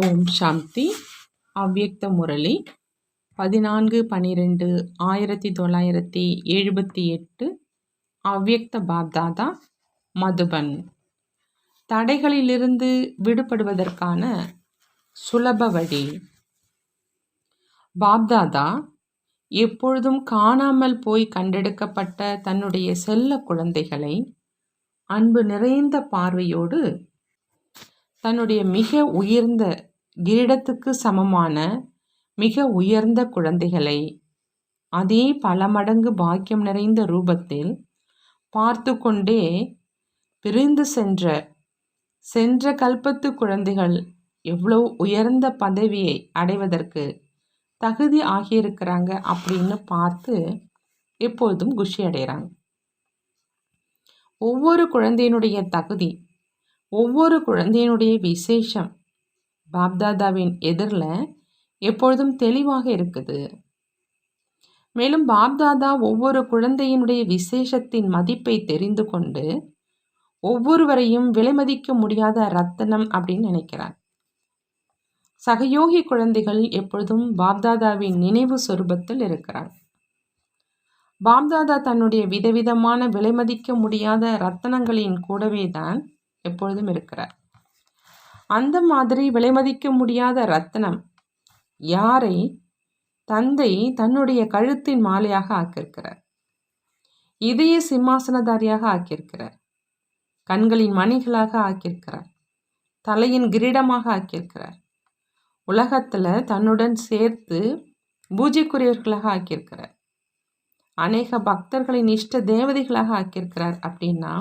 ஓம் சாந்தி. அவ்யக்த முரளி. பதினான்கு பனிரெண்டு ஆயிரத்தி தொள்ளாயிரத்தி எழுபத்தி எட்டு. அவ்யக்த பாப்தாதா மதுபன். தடைகளிலிருந்து விடுபடுவதற்கான சுலப வழி. பாப்தாதா எப்பொழுதும் காணாமல் போய் கண்டெடுக்கப்பட்ட தன்னுடைய செல்ல குழந்தைகளை அன்பு நிறைந்த பார்வையோடு தன்னுடைய மிக உயர்ந்த கிரீடத்துக்கு சமமான மிக உயர்ந்த குழந்தைகளை அதே பல மடங்கு பாக்கியம் நிறைந்த ரூபத்தில் பார்த்து கொண்டே பிரிந்து சென்ற சென்ற கல்பத்து குழந்தைகள் எவ்வளோ உயர்ந்த பதவியை அடைவதற்கு தகுதி ஆகியிருக்கிறாங்க அப்படின்னு பார்த்து எப்பொழுதும் குஷி அடைகிறாங்க. ஒவ்வொரு குழந்தையினுடைய தகுதி ஒவ்வொரு குழந்தையினுடைய விசேஷம் பாப்தாதாவின் எதிரில் எப்பொழுதும் தெளிவாக இருக்குது. மேலும் பாப்தாதா ஒவ்வொரு குழந்தையினுடைய விசேஷத்தின் மதிப்பை தெரிந்து கொண்டு ஒவ்வொருவரையும் விலைமதிக்க முடியாத ரத்தனம் அப்படின்னு நினைக்கிறார். சகயோகி குழந்தைகள் எப்பொழுதும் பாப்தாதாவின் நினைவு சொரூபத்தில் இருக்கிறார். பாப்தாதா தன்னுடைய விதவிதமான விலைமதிக்க முடியாத ரத்தனங்களின் கூடவே தான் எப்பொழுதும் இருக்கிறார். அந்த மாதிரி விலைமதிக்க முடியாத ரத்னம் யாரை தந்தை தன்னுடைய கழுத்தின் மாலையாக ஆக்கியிருக்கிறார். இதய சிம்மாசனதாரியாக ஆக்கியிருக்கிறார். கண்களின் மணிகளாக ஆக்கியிருக்கிறார். தலையின் கிரீடமாக ஆக்கியிருக்கிறார். உலகத்தில் தன்னுடன் சேர்த்து பூஜைக்குரியவர்களாக ஆக்கியிருக்கிறார். அநேக பக்தர்களின் இஷ்ட தேவதைகளாக ஆக்கியிருக்கிறார் அப்படின்னா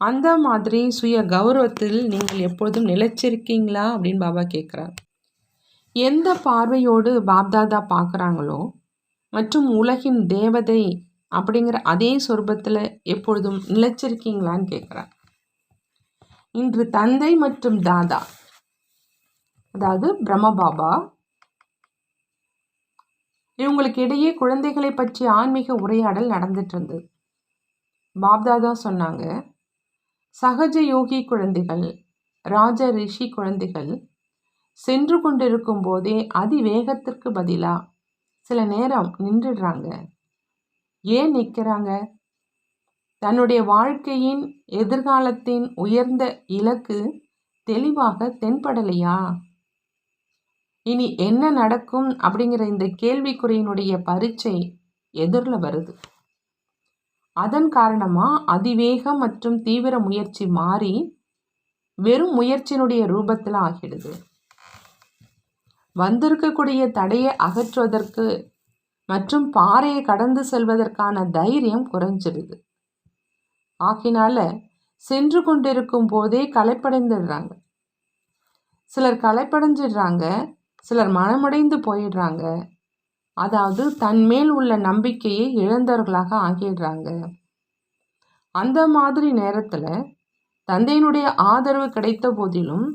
அந்த மாதிரி சுய கௌரவத்தில் நீங்கள் எப்பொழுதும் நிலைச்சிருக்கீங்களா? அப்படின்னு பாபா கேட்குறார். எந்த பார்வையோடு பாப்தாதா பார்க்குறாங்களோ மற்றும் உலகின் தேவதை அப்படிங்கிற அதே சொரூபத்தில் எப்பொழுதும் நிலைச்சிருக்கீங்களான்னு கேட்குறார். இன்று தந்தை மற்றும் தாதா அதாவது பிரம்ம பாபா இவங்களுக்கு இடையே குழந்தைகளை பற்றி ஆன்மீக உரையாடல் நடந்துட்டு இருந்தது. பாப்தாதா சொன்னாங்க சகஜ யோகி குழந்தைகள் ராஜ ரிஷி குழந்தைகள் சென்று கொண்டிருக்கும் போதே அதிவேகத்திற்கு பதிலாக சில நேரம் நின்றுடுறாங்க. ஏன் நிற்கிறாங்க? தன்னுடைய வாழ்க்கையின் எதிர்காலத்தின் உயர்ந்த இலக்கு தெளிவாக தென்படலையா? இனி என்ன நடக்கும் அப்படிங்கிற இந்த கேள்விக்குறையினுடைய பரீட்சை எதிரில் வருது. அதன் காரணமாக அதிவேகம் மற்றும் தீவிர முயற்சி மாறி வெறும் முயற்சியினுடைய ரூபத்தில் ஆகிடுது. வந்திருக்கக்கூடிய தடையை அகற்றுவதற்கு மற்றும் பாறையை கடந்து செல்வதற்கான தைரியம் குறைஞ்சிடுது. ஆகினால சென்று கொண்டிருக்கும் போதே களைப்படைந்துடுறாங்க. சிலர் களைப்படைஞ்சிடுறாங்க சிலர் மனமுடைந்து போயிடுறாங்க. அதாவது தன் மேல் உள்ள நம்பிக்கையை இழந்தவர்களாக ஆகிடுறாங்க. அந்த மாதிரி நேரத்தில் தந்தையினுடைய ஆதரவு கிடைத்த போதிலும்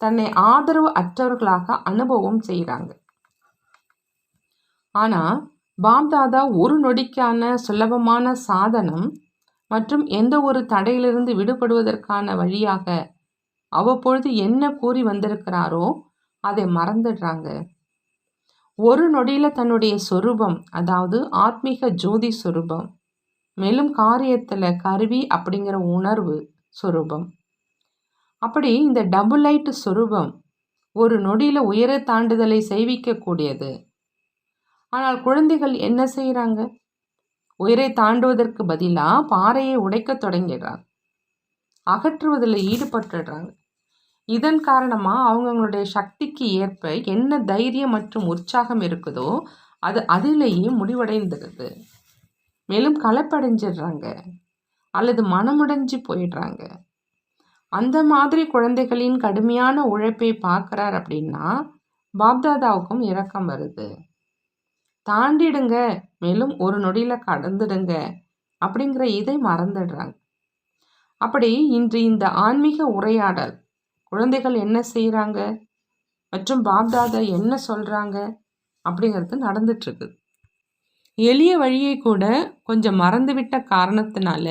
தன்னை ஆதரவு அற்றவர்களாக அனுபவம் செய்கிறாங்க ஆனால் பாப்தாதா ஒரு நொடிக்கான சுலபமான சாதனம் மற்றும் எந்த ஒரு தடையிலிருந்து விடுபடுவதற்கான வழியாக அவ்வப்பொழுது என்ன கூறி வந்திருக்கிறாரோ அதை மறந்துடுறாங்க. ஒரு நொடியில் தன்னுடைய சொரூபம் அதாவது ஆத்மீக ஜோதி சொரூபம் மேலும் காரியத்தில் கருவி அப்படிங்கிற உணர்வு சொரூபம். அப்படி இந்த டபுள் லைட் சொரூபம் ஒரு நொடியில் உயர தாண்டுதலை செய்விக்கக்கூடியது. ஆனால் குழந்தைகள் என்ன செய்கிறாங்க உயிரை தாண்டுவதற்கு பதிலாக பாறையை உடைக்க தொடங்கிடுறாங்க. அகற்றுவதில் ஈடுபட்டுடுறாங்க. இதன் காரணமாக அவங்கவுங்களுடைய சக்திக்கு ஏற்ப என்ன தைரியம் மற்றும் உற்சாகம் இருக்குதோ அது அதிலேயே முடிவடைந்துடுது மேலும் கலப்படைஞ்சிடுறாங்க அல்லது மனமுடைஞ்சு போயிடுறாங்க. அந்த மாதிரி குழந்தைகளின் கடுமையான உழைப்பை பார்க்குறார் அப்படின்னா பாப்தாதாவுக்கும் இரக்கம் வருது. தாண்டிடுங்க மேலும் ஒரு நொடியில் கடந்துடுங்க அப்படிங்கிற இதை மறந்துடுறாங்க. அப்படி இன்று இந்த ஆன்மீக உரையாடல் குழந்தைகள் என்ன செய்கிறாங்க மற்றும் பாப்தாதா என்ன சொல்கிறாங்க அப்படிங்கிறது நடந்துட்டுருக்கு. எளிய வழியை கூட கொஞ்சம் மறந்துவிட்ட காரணத்தினால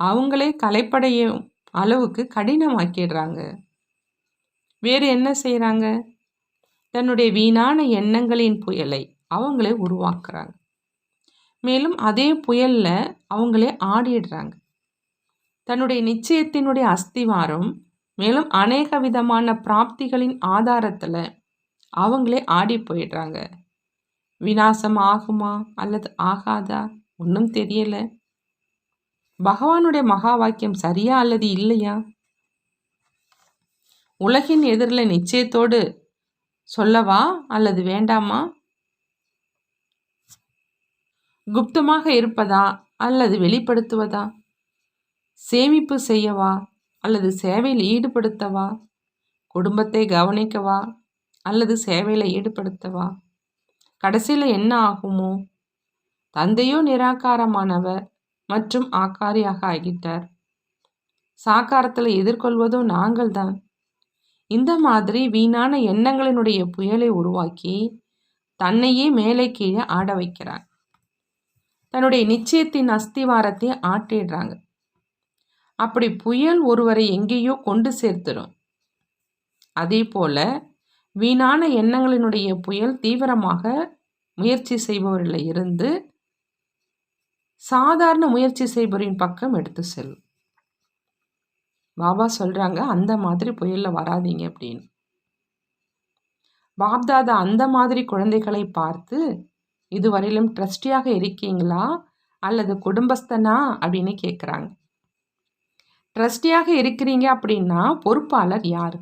அவங்களே கலைப்படையும் அளவுக்கு கடினமாக்கிடுறாங்க. வேறு என்ன செய்கிறாங்க தன்னுடைய வீணான எண்ணங்களின் புயலை அவங்களே உருவாக்குறாங்க. மேலும் அதே புயலில் அவங்களே ஆடிடுறாங்க. தன்னுடைய நிச்சயத்தினுடைய அஸ்திவாரம் மேலும் அநேக விதமான பிராப்திகளின் ஆதாரத்தில் அவங்களே ஆடி போயிடுறாங்க. விநாசம் ஆகுமா? அல்லது ஆகாதா? ஒன்றும் தெரியலை. பகவானுடைய மகா வாக்கியம் சரியா அல்லது இல்லையா? உலகின் எதிரில் நிச்சயத்தோடு சொல்லவா? அல்லது வேண்டாமா? குப்தமாக இருப்பதா? அல்லது வெளிப்படுத்துவதா? சேமிப்பு செய்யவா? அல்லது சேவையில் ஈடுபடுத்தவா? குடும்பத்தை கவனிக்கவா? அல்லது சேவையில் ஈடுபடுத்தவா? கடைசியில் என்ன ஆகுமோ? தந்தையோ நிராகாரமானவர் மற்றும் ஆக்காரியாக ஆகிட்டார். சாக்காரத்தில் எதிர்கொள்வதும் நாங்கள் தான். இந்த மாதிரி வீணான எண்ணங்களினுடைய புயலை உருவாக்கி தன்னையே மேலே கீழே ஆட வைக்கிறார். தன்னுடைய நிச்சயத்தின் அஸ்திவாரத்தை ஆட்டிடுறாங்க. அப்படி புயல் ஒருவரை எங்கேயோ கொண்டு சேர்த்துடும். அதே போல வீணான எண்ணங்களினுடைய புயல் தீவிரமாக முயற்சி செய்பவர்களில் இருந்து சாதாரண முயற்சி செய்பவரின் பக்கம் எடுத்து செல்லும். பாபா சொல்கிறாங்க அந்த மாதிரி புயலில் வராதிங்க அப்படின்னு. பாப்தாதா அந்த மாதிரி குழந்தைகளை பார்த்து இதுவரையிலும் ட்ரஸ்டியாக இருக்கீங்களா? அல்லது குடும்பஸ்தனா? அப்படின்னு கேட்குறாங்க ட்ரஸ்டியாக இருக்கிறீங்க அப்படின்னா பொறுப்பாளர் யார்?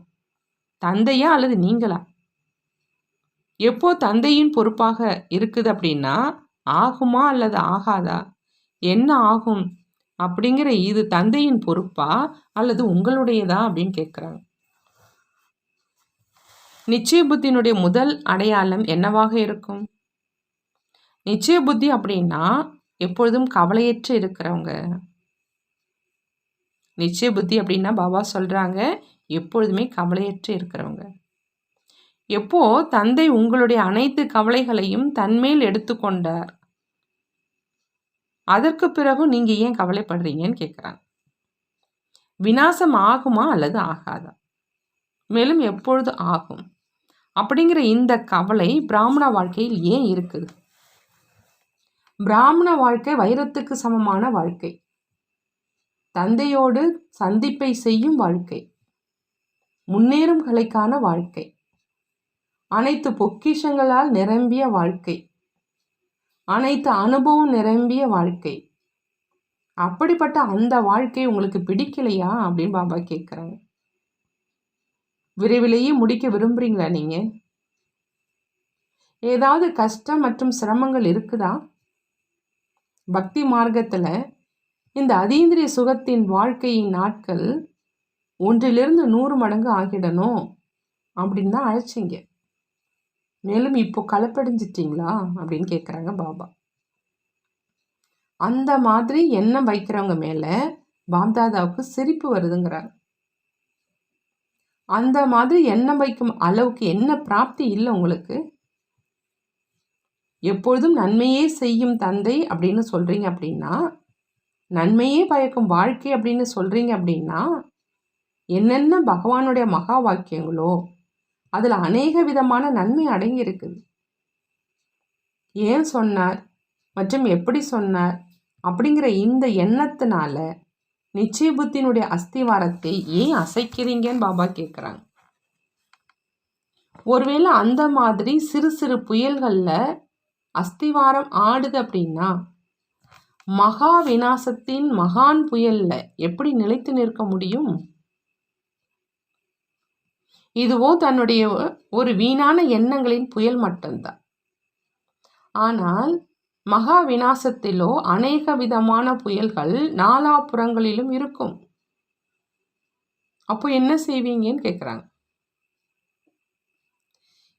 தந்தையா அல்லது நீங்களா? எப்போ தந்தையின் பொறுப்பாக இருக்குது அப்படின்னா ஆகுமா அல்லது ஆகாதா? என்ன ஆகும் அப்படிங்கிற இது தந்தையின் பொறுப்பா அல்லது உங்களுடையதா அப்படின்னு கேட்குறாங்க நிச்சய புத்தியினுடைய முதல் அடையாளம் என்னவாக இருக்கும்? நிச்சய புத்தி அப்படின்னா எப்பொழுதும் கவலையற்று இருக்கிறவங்க. நிச்சய புத்தி அப்படின்னா பாபா சொல்கிறாங்க எப்பொழுதுமே கவலையற்று இருக்கிறவங்க. எப்போ தந்தை உங்களுடைய அனைத்து கவலைகளையும் தன்மேல் எடுத்துக்கொண்டார் அதற்கு பிறகு நீங்கள் ஏன் கவலைப்படுறீங்கன்னு கேட்குறாங்க வினாசம் ஆகுமா அல்லது ஆகாதா? மேலும் எப்பொழுது ஆகும்? அப்படிங்கிற இந்த கவலை பிராமண வாழ்க்கையில் ஏன் இருக்குது? பிராமண வாழ்க்கை வைரத்துக்கு சமமான வாழ்க்கை. தந்தையோடு சந்திப்பை செய்யும் வாழ்க்கை. முன்னேறும் கலைக்கான வாழ்க்கை. அனைத்து பொக்கிஷங்களால் நிரம்பிய வாழ்க்கை. அனைத்து அனுபவம் நிரம்பிய வாழ்க்கை. அப்படிப்பட்ட அந்த வாழ்க்கை உங்களுக்கு பிடிக்கலையா? அப்படின்னு பாபா கேட்குறாங்க விரைவிலேயே முடிக்க விரும்புகிறீங்களா நீங்கள் ஏதாவது கஷ்டம் மற்றும் சிரமங்கள் இருக்குதா? பக்தி மார்க்கத்தில் இந்த அதீந்திரிய சுகத்தின் வாழ்க்கையின் நாட்கள் ஒன்றிலிருந்து நூறு மடங்கு ஆகிடணும் அப்படின்னு தான் அழைச்சிங்க. மேலும் இப்போ கலப்படைஞ்சிட்டிங்களா அப்படின்னு கேட்குறாங்க பாபா. அந்த மாதிரி எண்ணம் வைக்கிறவங்க மேலே பாப்தாதாவுக்கு சிரிப்பு வருதுங்கிறாங்க அந்த மாதிரி எண்ணம் வைக்கும் அளவுக்கு என்ன பிராப்தி இல்லை உங்களுக்கு? எப்பொழுதும் நன்மையே செய்யும் தந்தை அப்படின்னு சொல்கிறீங்க அப்படின்னா நன்மையே பயக்கும் வாழ்க்கை அப்படின்னு சொல்கிறீங்க அப்படின்னா என்னென்ன பகவானுடைய மகா வாக்கியங்களோ அதில் அநேக விதமான நன்மை அடங்கி இருக்குது ஏன் சொன்னார்? மற்றும் எப்படி சொன்னார்? அப்படிங்கிற இந்த எண்ணத்தினால நிச்சய புத்தினுடைய அஸ்திவாரத்தை ஏன் அசைக்கிறீங்கன்னு பாபா கேட்குறாங்க ஒருவேளை அந்த மாதிரி சிறு சிறு புயல்களில் அஸ்திவாரம் ஆடுது அப்படின்னா மகா விநாசத்தின் மகான் புயல்ல எப்படி நிலைத்து நிற்க முடியும்? இதுவோ தன்னுடைய ஒரு வீணான எண்ணங்களின் புயல் மட்டும்தான். ஆனால் மகா விநாசத்திலோ அநேக விதமான புயல்கள் நாலாபுறங்களிலும் இருக்கும். அப்போ என்ன செய்வீங்கன்னு கேட்குறாங்க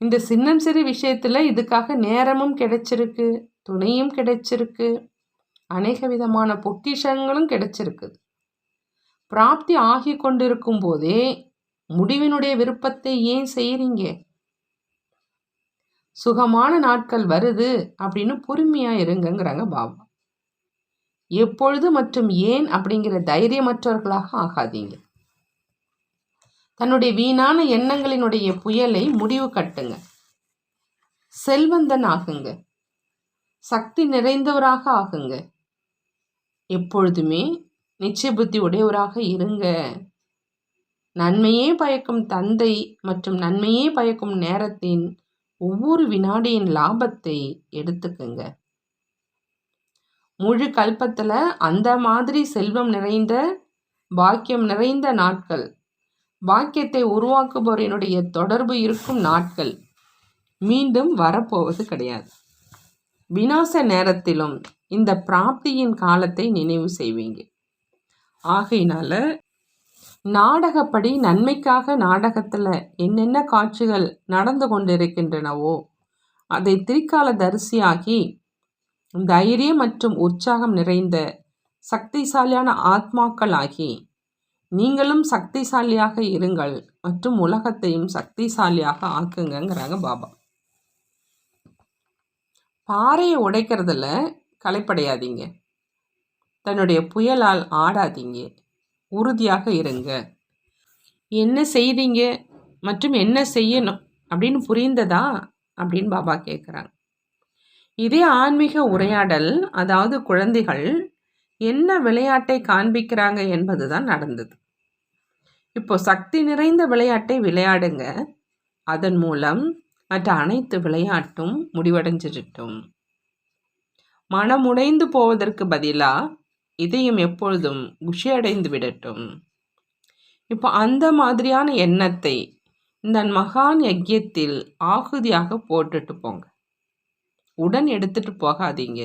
இந்த சின்னம் சிறு விஷயத்தில் இதுக்காக நேரமும் கிடைச்சிருக்கு துணையும் கிடைச்சிருக்கு. அநேக விதமான பொக்கிஷங்களும் கிடைச்சிருக்குது. பிராப்தி ஆகி கொண்டிருக்கும் போதே முடிவினுடைய விருப்பத்தை ஏன் செய்கிறீங்க சுகமான நாட்கள் வருது அப்படின்னு பொறுமையாக இருங்கங்கிறாங்க பாபா. எப்பொழுது மற்றும் ஏன் அப்படிங்கிற தைரியமற்றவர்களாக ஆகாதீங்க. தன்னுடைய வீணான எண்ணங்களினுடைய புயலை முடிவு கட்டுங்க. செல்வந்தன் ஆகுங்க சக்தி நிறைந்தவராக ஆகுங்க. எப்பொழுதுமே நிச்சய புத்தி உடையவராக இருங்க. நன்மையே பயக்கும் தந்தை மற்றும் நன்மையே பயக்கும் நேரத்தின் ஒவ்வொரு வினாடியின் லாபத்தை எடுத்துக்கங்க. முழு கல்பத்தில் அந்த மாதிரி செல்வம் நிறைந்த பாக்கியம் நிறைந்த நாட்கள். பாக்கியத்தை உருவாக்குபவரினுடைய தொடர்பு இருக்கும் நாட்கள். மீண்டும் வரப்போவது கிடையாது. வினாச நேரத்திலும் இந்த பிராப்தியின் காலத்தை நினைவு செய்வீங்க. ஆகையினால நாடகப்படி நன்மைக்காக நாடகத்தில் என்னென்ன காட்சிகள் நடந்து கொண்டிருக்கின்றனவோ அதை திரிகால தரிசியாகி தைரியம் மற்றும் உற்சாகம் நிறைந்த சக்திசாலியான ஆத்மாக்களாகி நீங்களும் சக்திசாலியாக இருங்கள் மற்றும் உலகத்தையும் சக்திசாலியாக ஆக்குங்கிறாங்க பாபா. பாறையை உடைக்கிறதுல களைப்படையாதீங்க. தன்னுடைய புயலால் ஆடாதீங்க. உறுதியாக இருங்க. என்ன செய்தீங்க? மற்றும் என்ன செய்யணும்? அப்படின்னு புரிந்ததா? அப்படின்னு பாபா கேட்குறாங்க இதே ஆன்மீக உரையாடல் அதாவது குழந்தைகள் என்ன விளையாட்டை காண்பிக்கிறாங்க என்பது தான் நடந்தது. இப்போ சக்தி நிறைந்த விளையாட்டை விளையாடுங்க. அதன் மூலம் மற்ற அனைத்து விளையாட்டும் முடிவடைஞ்சிருட்டும் மனமுடைந்து போவதற்கு பதிலாக இதயம் எப்பொழுதும் குஷியடைந்து விடட்டும். இப்போ அந்த மாதிரியான எண்ணத்தை இந்த மகான் யஜ்யத்தில் ஆகுதியாக போட்டுட்டு போங்க. உடன் எடுத்துட்டு போகாதீங்க.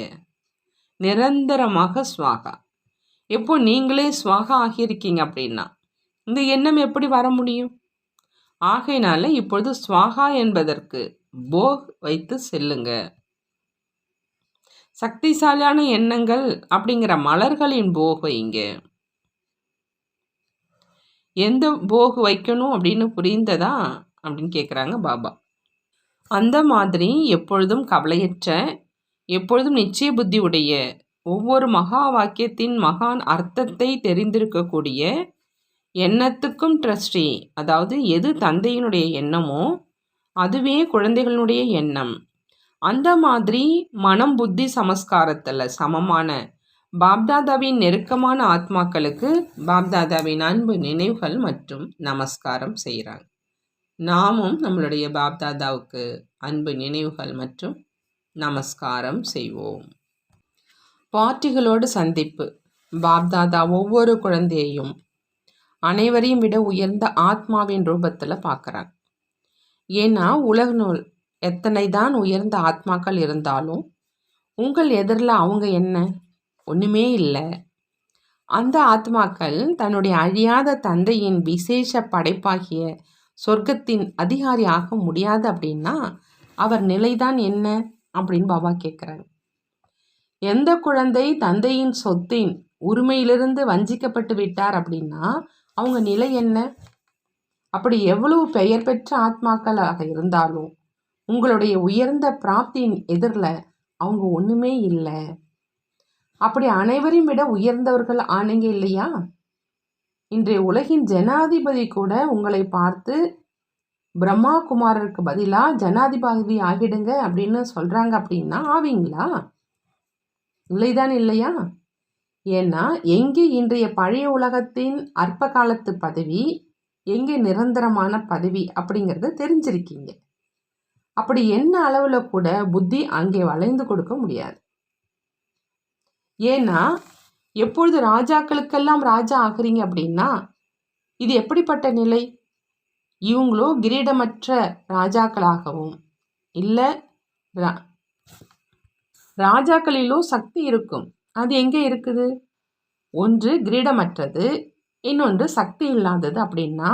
நிரந்தரமாக சுவாகா. எப்போ நீங்களே சுவாகா ஆகியிருக்கீங்க அப்படின்னா இந்த எண்ணம் எப்படி வர முடியும்? ஆகையினால இப்பொழுது சுவாகா என்பதற்கு போக் வைத்து செல்லுங்கள் சக்திசாலியான எண்ணங்கள் அப்படிங்கிற மலர்களின் போகு இங்கே. எந்த போகு வைக்கணும் அப்படின்னு புரிந்ததா அப்படின்னு கேட்குறாங்க பாபா. அந்த மாதிரி எப்பொழுதும் கவலையற்ற எப்பொழுதும் நிச்சய புத்தி உடைய ஒவ்வொரு மகா வாக்கியத்தின் மகான் அர்த்தத்தை தெரிந்திருக்கக்கூடிய எண்ணத்துக்கும் ட்ரஸ்டி அதாவது எது தந்தையினுடைய எண்ணமோ அதுவே குழந்தைகளுடைய எண்ணம். அந்த மாதிரி மனம் புத்தி சமஸ்காரத்தில் சமமான பாப்தாதாவின் நெருக்கமான ஆத்மாக்களுக்கு பாப்தாதாவின் அன்பு நினைவுகள் மற்றும் நமஸ்காரம் செய்கிறாங்க. நாமும் நம்மளுடைய பாப்தாதாவுக்கு அன்பு நினைவுகள் மற்றும் நமஸ்காரம் செய்வோம். பாட்டிகளோடு சந்திப்பு. பாப்தாதா ஒவ்வொரு குழந்தையையும் அனைவரையும் விட உயர்ந்த ஆத்மாவின் ரூபத்தில் பார்க்குறாங்க. ஏன்னா உலக நூல் எத்தனை தான் உயர்ந்த ஆத்மாக்கள் இருந்தாலும் உங்கள் எதிரில் அவங்க என்ன? ஒன்றுமே இல்லை. அந்த ஆத்மாக்கள் தன்னுடைய அழியாத தந்தையின் விசேஷ படைப்பாகிய சொர்க்கத்தின் அதிகாரி ஆக முடியாது அப்படின்னா அவர் நிலைதான் என்ன அப்படின்னு பாபா கேட்குறாங்க எந்த குழந்தை தந்தையின் சொத்தின் உரிமையிலிருந்து வஞ்சிக்கப்பட்டு விட்டார் அப்படின்னா அவங்க நிலை என்ன? அப்படி எவ்வளவு பெயர் பெற்ற ஆத்மாக்களாக இருந்தாலும் உங்களுடைய உயர்ந்த பிராப்தியின் எதிரில் அவங்க ஒன்றுமே இல்லை. அப்படி அனைவரையும் விட உயர்ந்தவர்கள் ஆனீங்க இல்லையா? இன்றைய உலகின் ஜனாதிபதி கூட உங்களை பார்த்து பிரம்மா குமாரருக்கு பதிலாக ஜனாதிபதி ஆகிடுங்க அப்படின்னு சொல்கிறாங்க அப்படின்னா ஆவீங்களா? இல்லைதான் இல்லையா? ஏன்னா எங்கே இன்றைய பழைய உலகத்தின் அற்ப காலத்து பதவி எங்கே நிரந்தரமான பதவி அப்படிங்கிறத தெரிஞ்சிருக்கீங்க. அப்படி என்ன அளவில் கூட புத்தி அங்கே வளைந்து கொடுக்க முடியாது. ஏன்னா எப்பொழுது ராஜாக்களுக்கெல்லாம் ராஜா ஆகுறீங்க அப்படின்னா இது எப்படிப்பட்ட நிலை? இவங்களோ கிரீடமற்ற ராஜாக்களாகவும் இல்லை ரா ராஜாக்களிலோ சக்தி இருக்கும். அது எங்கே இருக்குது? ஒன்று கிரீடமற்றது இன்னொன்று சக்தி இல்லாதது அப்படின்னா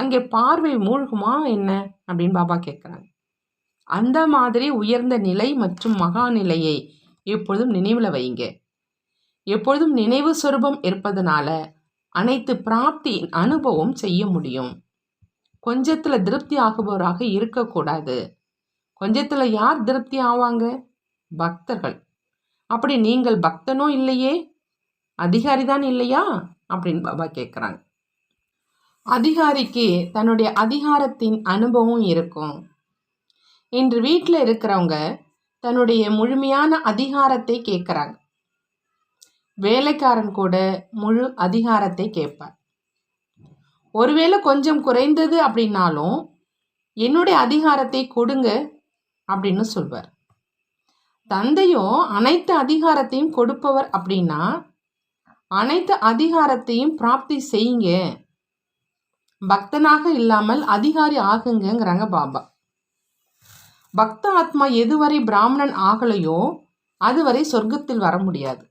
அங்கே பார்வை மூழ்குமா என்ன? அப்படின்னு பாபா கேட்குறாங்க அந்த மாதிரி உயர்ந்த நிலை மற்றும் மகாநிலையை எப்பொழுதும் நினைவில் வைங்க எப்பொழுதும் நினைவு சொரூபம் இருப்பதனால அனைத்து பிராப்தியின் அனுபவம் செய்ய முடியும். கொஞ்சத்தில் திருப்தி ஆகுபவராக இருக்கக்கூடாது. கொஞ்சத்தில் யார் திருப்தி ஆவாங்க? பக்தர்கள். அப்படி நீங்கள் பக்தனும் இல்லையே? அதிகாரி தான் இல்லையா? அப்படின்னு பாபா கேட்குறாங்க அதிகாரிக்கு தன்னுடைய அதிகாரத்தின் அனுபவம் இருக்கும். இன்று வீட்டில் இருக்கிறவங்க தன்னுடைய முழுமையான அதிகாரத்தை கேட்குறாங்க. வேலைக்காரன் கூட முழு அதிகாரத்தை கேட்பார். ஒருவேளை கொஞ்சம் குறைந்தது அப்படின்னாலும் என்னுடைய அதிகாரத்தை கொடுங்க அப்படின்னு சொல்வார். தந்தையும் அனைத்து அதிகாரத்தையும் கொடுப்பவர் அப்படின்னா அனைத்து அதிகாரத்தையும் பிராப்தி செய்யுங்க. பக்தனாக இல்லாமல் அதிகாரி ஆகுங்கிறாங்க பாபா. பக்த ஆத்மா எதுவரை பிராமணன் ஆகலையோ அதுவரை சொர்க்கத்தில் வர முடியாது.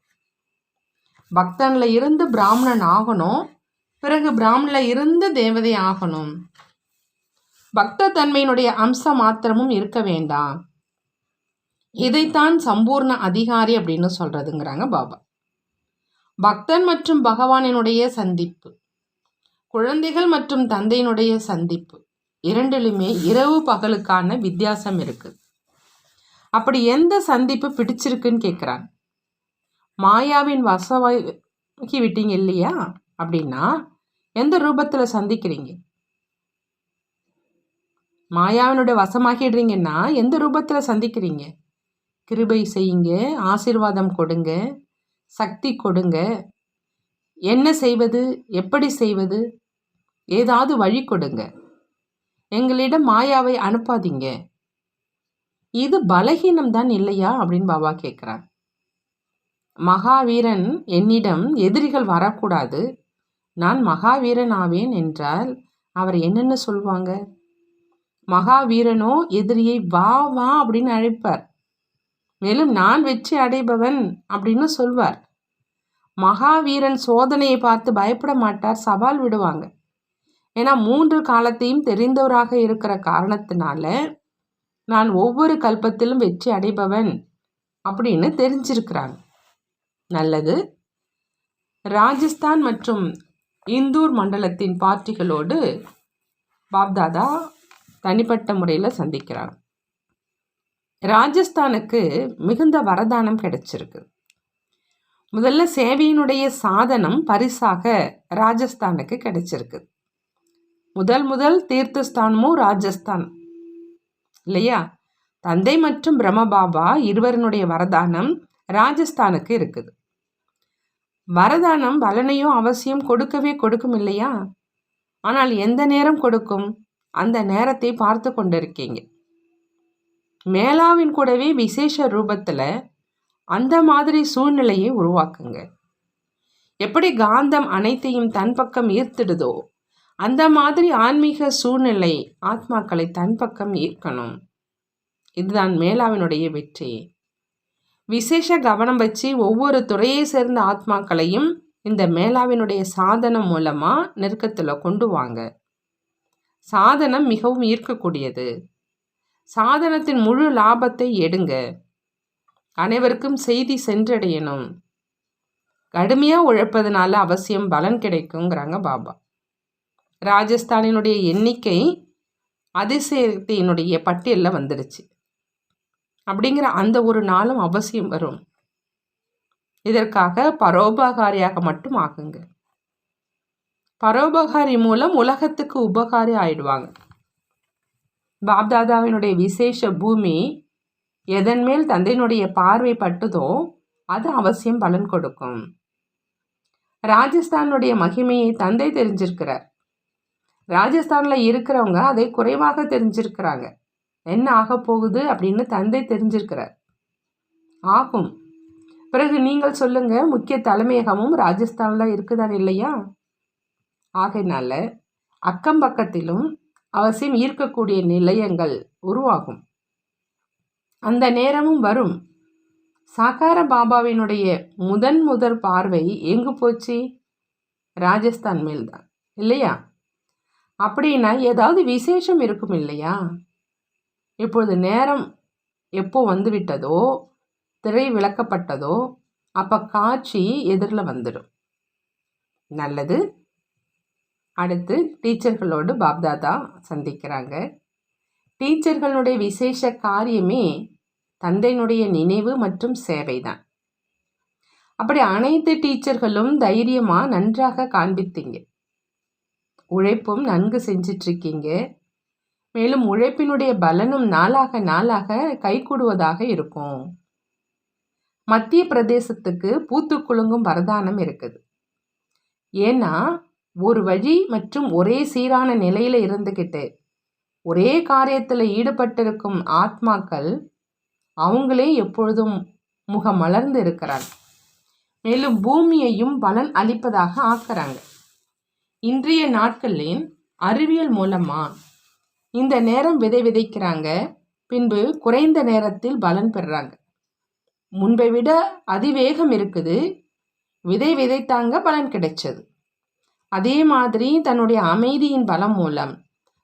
பக்தனில் இருந்து பிராமணன் ஆகணும் பிறகு பிராமணில் இருந்து தேவதை ஆகணும். பக்த தன்மையினுடைய அம்சம் மாத்திரமும் இருக்க வேண்டாம். இதைத்தான் சம்பூர்ண அதிகாரி அப்படின்னு சொல்றதுங்கிறாங்க பாபா. பக்தன் மற்றும் பகவானினுடைய சந்திப்பு குழந்தைகள் மற்றும் தந்தையினுடைய சந்திப்பு இரண்டிலுமே இரவு பகலுக்கான வித்தியாசம் இருக்கு. அப்படி எந்த சந்திப்பு பிடிச்சிருக்குன்னு கேட்குறான் மாயாவின் வசவாக்கி விட்டீங்க இல்லையா? அப்படின்னா எந்த ரூபத்தில் சந்திக்கிறீங்க? மாயாவினுடைய வசமாகிடுறீங்கன்னா எந்த ரூபத்தில் சந்திக்கிறீங்க? கிருபை செய்யுங்க ஆசிர்வாதம் கொடுங்க சக்தி கொடுங்க. என்ன செய்வது எப்படி செய்வது? ஏதாவது வழி கொடுங்க. எங்களிடம் மாயாவை அனுப்பாதீங்க. இது பலகீனம் தான் இல்லையா? அப்படின்னு பாபா கேட்குறார். மகாவீரன் என்னிடம் எதிரிகள் வரக்கூடாது. நான் மகாவீரன் ஆவேன் என்றால் அவர் என்னென்ன சொல்லுவாங்க மகாவீரனோ எதிரியை வா வா அப்படின்னு அழைப்பார். மேலும் நான் வெற்றி அடைபவன் அப்படின்னு சொல்வார். மகாவீரன் சோதனையை பார்த்து பயப்பட மாட்டார் சவால் விடுவாங்க. ஏன்னா மூன்று காலத்தையும் தெரிந்தவராக இருக்கிற காரணத்தினால நான் ஒவ்வொரு கல்பத்திலும் வெற்றி அடைபவன் அப்படின்னு தெரிஞ்சிருக்கிறாங்க. நல்லது. ராஜஸ்தான் மற்றும் இந்தூர் மண்டலத்தின் பார்ட்டிகளோடு பாப்தாதா தனிப்பட்ட முறையில் சந்திக்கிறார். ராஜஸ்தானுக்கு மிகுந்த வரதானம் கிடைச்சிருக்கு. முதல்ல சேவையினுடைய சாதனம் பரிசாக ராஜஸ்தானுக்கு கிடைச்சிருக்கு. முதல் முதல் தீர்த்தஸ்தானமும் ராஜஸ்தான். இல்லையா? தந்தை மற்றும் பிரம்மபாபா இருவரனுடைய வரதானம் ராஜஸ்தானுக்கு இருக்குது. வரதானம் பலனையும் அவசியம் கொடுக்கவே கொடுக்கும் இல்லையா ஆனால் எந்த நேரம் கொடுக்கும்? அந்த நேரத்தை பார்த்து கொண்டிருக்கீங்க. மேலாவின் கூடவே விசேஷ ரூபத்தில் அந்த மாதிரி சூழ்நிலையை உருவாக்குங்க. எப்படி காந்தம் அனைத்தையும் தன் பக்கம் ஈர்த்திடுதோ அந்த மாதிரி ஆன்மீக சூழ்நிலை ஆத்மாக்களை தன் பக்கம் ஈர்க்கணும். இதுதான் மேலாவினுடைய வெற்றி. விசேஷ கவனம் வச்சு ஒவ்வொரு துறையை சேர்ந்த ஆத்மாக்களையும் இந்த மேலாவினுடைய சாதனம் மூலமாக நெருக்கத்தில் கொண்டு வாங்க. சாதனம் மிகவும் ஈர்க்கக்கூடியது. சாதனத்தின் முழு லாபத்தை எடுங்க. அனைவருக்கும் செய்தி சென்றடையணும். கடுமையாக உழைப்பதனால அவசியம் பலன் கிடைக்குங்கிறாங்க பாபா. ராஜஸ்தானினுடைய எண்ணிக்கை அதிசயத்தினுடைய பட்டியலில் வந்துடுச்சு. அப்படிங்கிற அந்த ஒரு நாளும் அவசியம் வரும். இதற்காக பரோபகாரியாக மட்டும் ஆகுங்க. பரோபகாரி மூலம் உலகத்துக்கு உபகாரி ஆயிடுவாங்க. பாப்தாதாவினுடைய விசேஷ பூமி எதன் மேல் தந்தையினுடைய பார்வை பட்டுதோ அது அவசியம் பலன் கொடுக்கும். ராஜஸ்தானுடைய மகிமையை தந்தை தெரிஞ்சிருக்கிறார். ராஜஸ்தானில் இருக்கிறவங்க அதை குறைவாக தெரிஞ்சிருக்கிறாங்க. என்ன ஆக போகுது அப்படின்னு தந்தை தெரிஞ்சிருக்கிறார். ஆகும். பிறகு நீங்கள் சொல்லுங்க முக்கிய தலைமையகமும் ராஜஸ்தானில் இருக்குதான் இல்லையா? ஆகையினால அக்கம் பக்கத்திலும் அவசியம் ஈர்க்கக்கூடிய நிலையங்கள் உருவாகும். அந்த நேரமும் வரும். சாகார பாபாவினுடைய முதன் முதற் பார்வை எங்கு போச்சு? ராஜஸ்தான் மேல்தான். இல்லையா? அப்படின்னா ஏதாவது விசேஷம் இருக்கும் இல்லையா இப்பொழுது நேரம் எப்போ வந்துவிட்டதோ திரை விளக்கப்பட்டதோ அப்போ காட்சி எதிரில் வந்துடும். நல்லது. அடுத்து டீச்சர்களோடு பாப்தாதா சந்திக்கிறாங்க. டீச்சர்களுடைய விசேஷ காரியமே தந்தையினுடைய நினைவு மற்றும் சேவை தான் அப்படி அனைத்து டீச்சர்களும் தைரியமாக நன்றாக காண்பித்தீங்க. உழைப்பும் நன்கு செஞ்சிட்ருக்கீங்க. மேலும் உழைப்பினுடைய பலனும் நாளாக நாளாக கைகூடுவதாக இருக்கும். மத்திய பிரதேசத்துக்கு பூத்து குலுங்கும் வரதானம் இருக்குது. ஏன்னா ஒரு வழி மற்றும் ஒரே சீரான நிலையில் இருந்துக்கிட்டு ஒரே காரியத்தில் ஈடுபட்டிருக்கும் ஆத்மாக்கள் அவங்களே எப்பொழுதும் முகம் மலர்ந்து இருக்கிறாங்க. மேலும் பூமியையும் பலன் அளிப்பதாக ஆக்குறாங்க. இன்றைய நாட்களில் அறிவியல் மூலமா? இந்த நேரம் விதை விதைக்கிறாங்க பின்பு குறைந்த நேரத்தில் பலன் பெறுறாங்க முன்பை விட அதிவேகம் இருக்குது விதை விதைத்தாங்க பலன் கிடைச்சது. அதே மாதிரி தன்னுடைய அமைதியின் பலம் மூலம்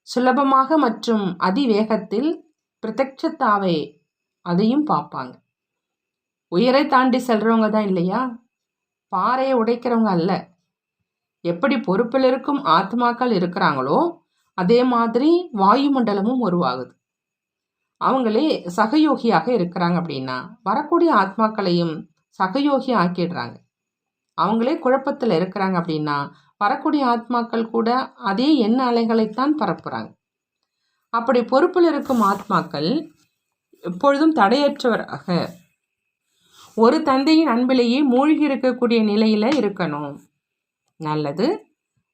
சுலபமாக மற்றும் அதிவேகத்தில் பிரத்யட்சத்தாவே அதையும் பார்ப்பாங்க. உயரை தாண்டி செல்றவங்க தான் இல்லையா? பாறையை உடைக்கிறவங்க அல்ல. எப்படி பொறுப்பில் இருக்கும் ஆத்மாக்கள் இருக்கிறாங்களோ அதே மாதிரி வாயுமண்டலமும் உருவாகுது. அவங்களே சகயோகியாக இருக்கிறாங்க அப்படின்னா வரக்கூடிய ஆத்மாக்களையும் சகயோகி ஆக்கிடுறாங்க. அவங்களே குழப்பத்தில் இருக்கிறாங்க அப்படின்னா வரக்கூடிய ஆத்மாக்கள் கூட அதே எண்ண அலைகளைத்தான் பரப்புகிறாங்க அப்படி பொறுப்பில் இருக்கும் ஆத்மாக்கள் எப்பொழுதும் தடையற்றவராக ஒரு தந்தையின் அன்பிலேயே மூழ்கி இருக்கக்கூடிய நிலையில் இருக்கணும். நல்லது.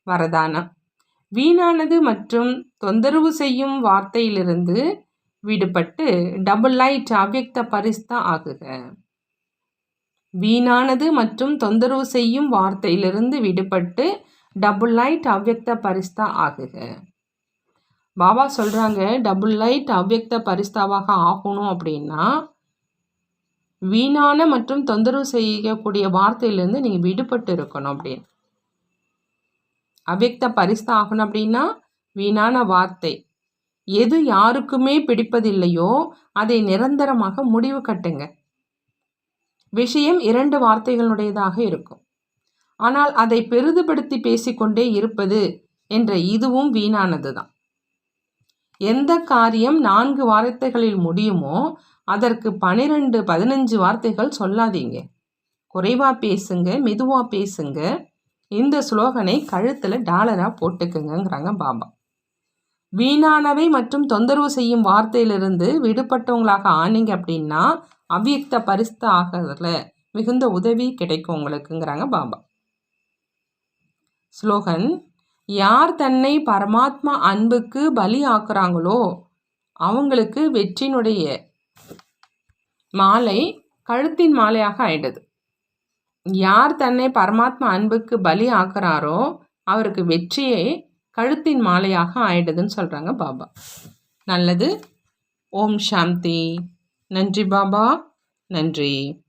வரதானம். வீணானது மற்றும் தொந்தரவு செய்யும் வார்த்தையிலிருந்து விடுபட்டு டபுள் லைட் அவ்வக்த பரிஸ்தா ஆகுக. வீணானது மற்றும் தொந்தரவு செய்யும் வார்த்தையிலிருந்து விடுபட்டு டபுள் லைட் அவ்வக்த பரிஸ்தா ஆகுக. பாபா சொல்கிறாங்க டபுள் லைட் அவ்வக்த பரிஸ்தாவாக ஆகணும் அப்படின்னா வீணான மற்றும் தொந்தரவு செய்யக்கூடிய வார்த்தையிலேருந்து நீங்கள் விடுபட்டு இருக்கணும் அப்படின்னு. அவ்வக்த பரிஸ்தாபனம் ஆகணும் அப்படின்னா வீணான வார்த்தை. எது யாருக்குமே பிடிப்பதில்லையோ அதை நிரந்தரமாக முடிவு கட்டுங்க. விஷயம் இரண்டு வார்த்தைகளுடையதாக இருக்கும். ஆனால் அதை பெரிதுபடுத்தி பேசிக்கொண்டே இருப்பது என்ற இதுவும் வீணானது தான். எந்த காரியம் நான்கு வார்த்தைகளில் முடியுமோ அதற்கு பனிரெண்டு பதினஞ்சு வார்த்தைகள் சொல்லாதீங்க. குறைவா பேசுங்க மெதுவா பேசுங்க. இந்த ஸ்லோகனை கழுத்தில் டாலராக போட்டுக்குங்கிறாங்க பாபா. வீணானவை மற்றும் தொந்தரவு செய்யும் வார்த்தையிலிருந்து விடுபட்டவங்களாக ஆனீங்க அப்படின்னா அவ்வியக்த பரிஸ்த ஆகிறதுல மிகுந்த உதவி கிடைக்கும் உங்களுக்குங்கிறாங்க பாபா. ஸ்லோகன் யார் தன்னை பரமாத்மா அன்புக்கு பலி ஆக்குறாங்களோ அவங்களுக்கு வெற்றினுடைய மாலை கழுத்தின் மாலையாக ஆயிடுது. யார் தன்னை பரமாத்மா அன்புக்கு பலி ஆக்குறாரோ அவருக்கு வெற்றியே கழுத்தின் மாலையாக ஆயிடுதுன்னு சொல்கிறாங்க பாபா. நல்லது. ஓம் சாந்தி. நன்றி பாபா. நன்றி.